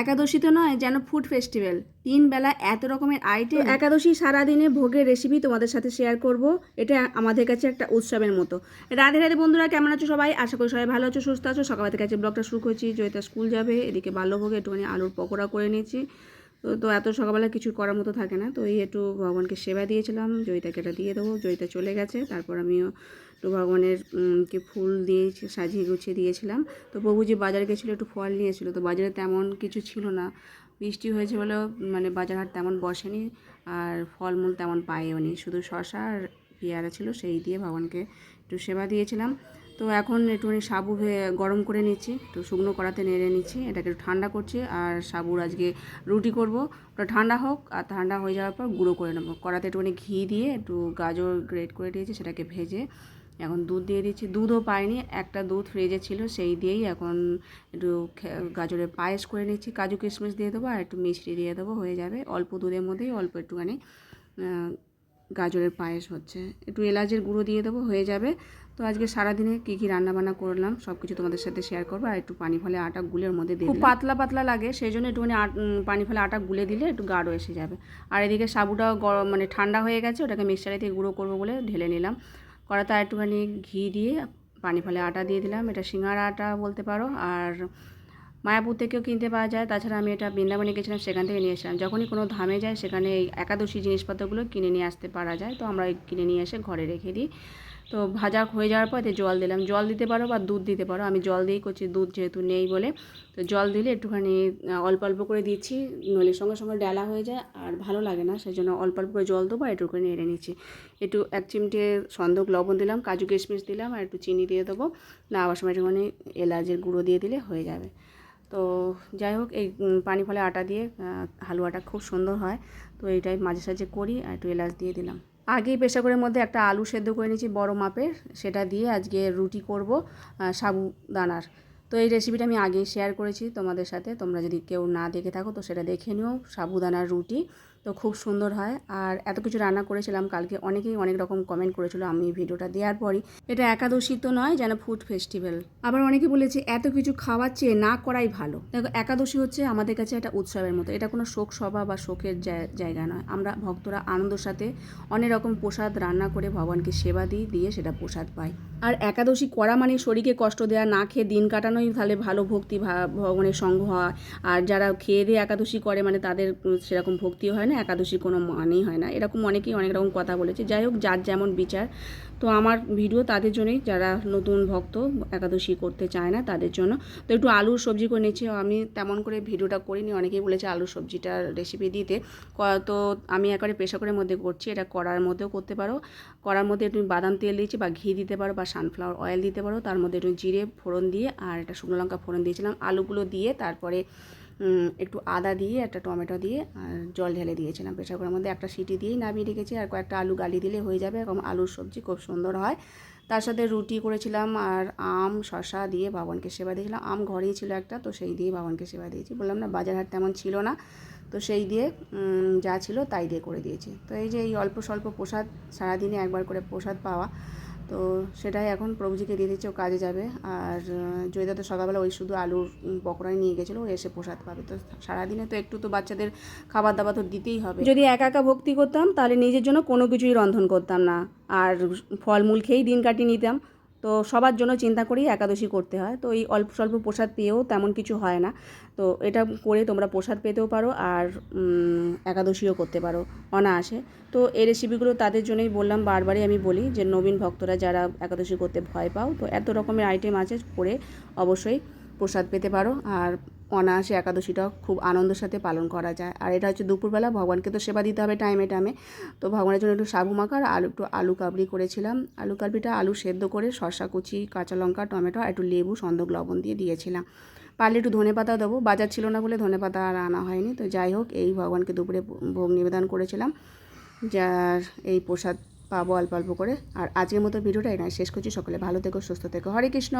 একাদশী তো নয় যেন ফুড ফেস্টিভ্যাল। তিন বেলা এত রকমের আইটেম একাদশী সারাদিনে ভোগের রেসিপি তোমাদের সাথে শেয়ার করব। এটা আমাদের কাছে একটা উৎসবের মতো। রাধে রাধে বন্ধুরা কেমন আছো সবাই? আশা করি সবাই ভালো আছো সুস্থ আছো। সকাল থেকে আজকে ব্লগটা শুরু করছি। জয়িতা স্কুল যাবে এদিকে বাল্যভোগে একটুখানি আলুর পকোড়া করে নিয়েছি। তো তো এত সকালবেলা কিছু করার মতো থাকে না। তো এই একটু ভগবানকে সেবা দিয়েছিলাম। জয়িতাকে এটা দিয়ে দেবো। জয়িতা চলে গেছে। তারপর আমিও একটু ভগবানের কে ফুল দিয়ে সাজিয়ে গুছিয়ে দিয়েছিলাম। তো প্রভুজি বাজারে গেছিল একটু ফল নিয়েছিল, তো বাজারে তেমন কিছু ছিল না। বৃষ্টি হয়েছে বলেও মানে বাজার হাট তেমন বসেনি আর ফলমূল তেমন পাইও নি। শুধু শশা আর পেয়ারা ছিল, সেই দিয়ে ভগবানকে একটু সেবা দিয়েছিলাম। তো এখন একটুখানি সাবু গরম করে নিচ্ছি, একটু শুকনো কড়াতে নেড়ে নিচ্ছি, এটাকে একটু ঠান্ডা করছি আর সাবুর আজকে রুটি করব। ওটা ঠান্ডা হোক আর ঠান্ডা হয়ে যাওয়ার পর গুঁড়ো করে নেব। কড়াতে একটুখানি ঘি দিয়ে একটু গাজর গ্রেট করে দিয়েছি, সেটাকে ভেজে এখন দুধ দিয়ে দিচ্ছি। দুধও পাইনি একটা দুধ ফ্রিজে ছিল সেই দিয়েই এখন একটু গাজরের পায়েস করে নিচ্ছি। কাজু কিশমিশ দিয়ে দেবো আর একটু মিষ্টি দিয়ে দেবো হয়ে যাবে। অল্প দুধের মধ্যেই অল্প একটুখানি গাজরের পায়েস হচ্ছে। একটু এলাচের গুঁড়ো দিয়ে দেবো হয়ে যাবে। তো আজকে সারাদিনে কী কী রান্নাবান্না করলাম সব কিছু তোমাদের সাথে শেয়ার করব। আর একটু পানি ফলে আটা গুলের মধ্যে দিয়ে খুব পাতলা পাতলা লাগে সেই জন্য একটুখানি পানি ফলে আটা গুলে দিলে একটু গাঢ় এসে যাবে। আর এদিকে সাবুটাও গরম মানে ঠান্ডা হয়ে গেছে ওটাকে মিক্সারে দিয়ে গুঁড়ো করব বলে ঢেলে নিলাম। কড়াতে আর একটুখানি ঘি দিয়ে পানি ফলে আটা দিয়ে দিলাম। এটা সিঙার আটা বলতে পারো। আর মায়াপুর থেকেও কিনতে পাওয়া যায়। তাছাড়া আমি এটা বৃন্দাবনে গেছিলাম, সেখান থেকে নিয়ে এসেছিলাম। যখনই কোনো ধামে যায় সেখানে এই একাদশী জিনিসপত্রগুলো কিনে নিয়ে আসতে পারা যায়। তো আমরা কিনে নিয়ে এসে ঘরে রেখে দিই। তো ভাজা হয়ে যাওয়ার পর এতে জল দিলাম। জল দিতে পারো বা দুধ দিতে পারো, আমি জল দিয়েই করছি, দুধ যেহেতু নেই বলে। তো জল দিলে একটুখানি অল্প অল্প করে দিচ্ছি, নইলে সঙ্গে সঙ্গে ডালা হয়ে যায় আর ভালো লাগে না সেই জন্য অল্প অল্প করে জল দেবো আর একটু করে নেড়ে নিচ্ছি। একটু এক চিমটে সন্দক লবণ দিলাম, কাজু কিশমিশ দিলাম আর একটু চিনি দিয়ে দেবো। না, আবার সময় একটুখানি এলাচের গুঁড়ো দিয়ে দিলে হয়ে যাবে। তো যাই হোক, এই পানি ফলে আটা দিয়ে হালুয়াটা খুব সুন্দর হয়। তো এইটাই মাঝে সাঝে করি আর একটু এলাচ দিয়ে দিলাম। আগেই প্রেশার মধ্যে একটা আলু সেদ্ধ করে নিয়েছি, বড় মাপের। সেটা দিয়ে আজকে রুটি করব সাবু সাবুদানার তো এই রেসিপিটা আমি আগেই শেয়ার করেছি তোমাদের সাথে। তোমরা যদি কেউ না দেখে থাকো, তো সেটা দেখে নিও। সাবুদানার রুটি। তো খুব সুন্দর হয়। আর এত কিছু রান্না করেছিলাম কালকে অনেকেই অনেক রকম কমেন্ট করেছিল আমি ভিডিওটা দেওয়ার পরই। এটা একাদশী তো নয়, যেন ফুড ফেস্টিভ্যাল আবার অনেকে বলেছে এত কিছু খাওয়ার চেয়ে না করাই ভালো। দেখো, একাদশী হচ্ছে আমাদের কাছে একটা উৎসবের মতো। এটা কোনো শোক সভা বা শোকের জায়গা নয়। আমরা ভক্তরা আনন্দের সাথে অনেক রকম প্রসাদ রান্না করে ভগবানকে সেবা দিই, দিয়ে সেটা প্রসাদ পাই। আর একাদশী করা মানে শরীরকে কষ্ট দেওয়া না খেয়ে দিন কাটানোই তাহলে ভালো ভক্তি ভগবানের সঙ্গ হয়। আর যারা খেয়ে দিয়ে একাদশী করে মানে তাদের সেরকম ভক্তি হয় না। একাদশীর কোনো মানেই হয় না। এরকম অনেকেই অনেক রকম কথা বলেছে। যাই হোক, যার যেমন বিচার। তো আমার ভিডিও তাদের জন্যই, যারা নতুন ভক্ত একাদশী করতে চায় না, তাদের জন্য। তো একটু আলুর সবজি করে নিচ্ছি আমি তেমন করে ভিডিওটা করিনি। অনেকেই বলেছে আলুর সবজিটার রেসিপি দিতে। তো আমি একেবারে প্রেশারের মধ্যে করছি। এটা কড়ার মধ্যেও করতে পারো। কড়ার মধ্যে একটু বাদাম তেল দিয়েছি বা ঘি দিতে পারো বা সানফ্লাওয়ার অয়েল দিতে পারো। তার মধ্যে একটু জিরে ফোড়ন দিয়ে আর একটা শুকনো লঙ্কা ফোড়ন দিয়েছিলাম। আলুগুলো দিয়ে তারপরে একটু আদা দিয়ে, একটা টমেটো দিয়ে, আর জল ঢেলে দিয়েছিলাম প্রেশার কুকারের মধ্যে। একটা সিটি দিয়েই নামিয়ে রেখেছি, আর কয়েকটা আলু গালি দিলে হয়ে যাবে। এরকম আলুর সবজি খুব সুন্দর হয়। তার সাথে রুটি করেছিলাম, আর আম শশা দিয়ে বাবানকে সেবা দিয়েছিলাম। আম ঘরেই ছিল একটা, তো সেই দিয়ে বাবানকে সেবা দিয়েছি। বললাম, না, বাজার হাট তেমন ছিল না। তো সেই দিয়ে যা ছিল তাই দিয়ে করে দিয়েছি। তো এই যে এই অল্প স্বল্প প্রসাদ, সারাদিনে একবার করে প্রসাদ পাওয়া তো সেটাই এখন প্রভুজিকে দিয়ে দিচ্ছে, ও কাজে যাবে। আর জয়দা তো সকালবেলা ওই শুধু আলুর পকোড়াই নিয়ে গেছিল, ও এসে প্রসাদ পাবে। তো সারাদিনে তো একটু তো বাচ্চাদের খাবার দাবার তো দিতেই হবে। যদি একা একা ভক্তি করতাম, তাহলে নিজের জন্য কোনো কিছুই রন্ধন করতাম না। আর ফলমূল খেয়েই দিন কাটিয়ে নিতাম। তো সবার জন্য চিন্তা করি একাদশী করতে হয়। তো এই অল্প স্বল্প প্রসাদ পেয়েও তেমন কিছু হয় না। তো এটা করে তোমরা প্রসাদ পেতেও পারো আর একাদশীও করতে পারো অনায়াসে। তো এই রেসিপিগুলো তাদের জন্যই বললাম, বারবারই আমি বলি যে নবীন ভক্তরা যারা একাদশী করতে ভয় পাও, তো এত রকমের আইটেম আছে করে অবশ্যই প্রসাদ পেতে পারো। আর অনায়াসে একাদশীটা খুব আনন্দের সাথে পালন করা যায়। আর এটা হচ্ছে দুপুরবেলা, ভগবানকে তো সেবা দিতে হবে টাইমে টাইমে তো ভগবানের জন্য একটু সাবু মাখা আর আলু একটু আলু কাবলি করেছিলাম। আলু কাবলিটা আলু সেদ্ধ করে শসা, কুচি, কাঁচা লঙ্কা, টমেটো আর একটু লেবু, সন্দক, লবণ দিয়ে দিয়েছিলাম। পারলে একটু ধনে পাতা দেবো। বাজার ছিল না বলে ধনে পাতা আর আনা হয়নি। তো যাই হোক, এই ভগবানকে দুপুরে ভোগ নিবেদন করেছিলাম। যার এই প্রসাদ পাবো অল্প অল্প করে। আর আজকের মতো ভিডিওটা এখানে শেষ করছি। সকলে ভালো থেকো, সুস্থ থেকো। হরে কৃষ্ণ!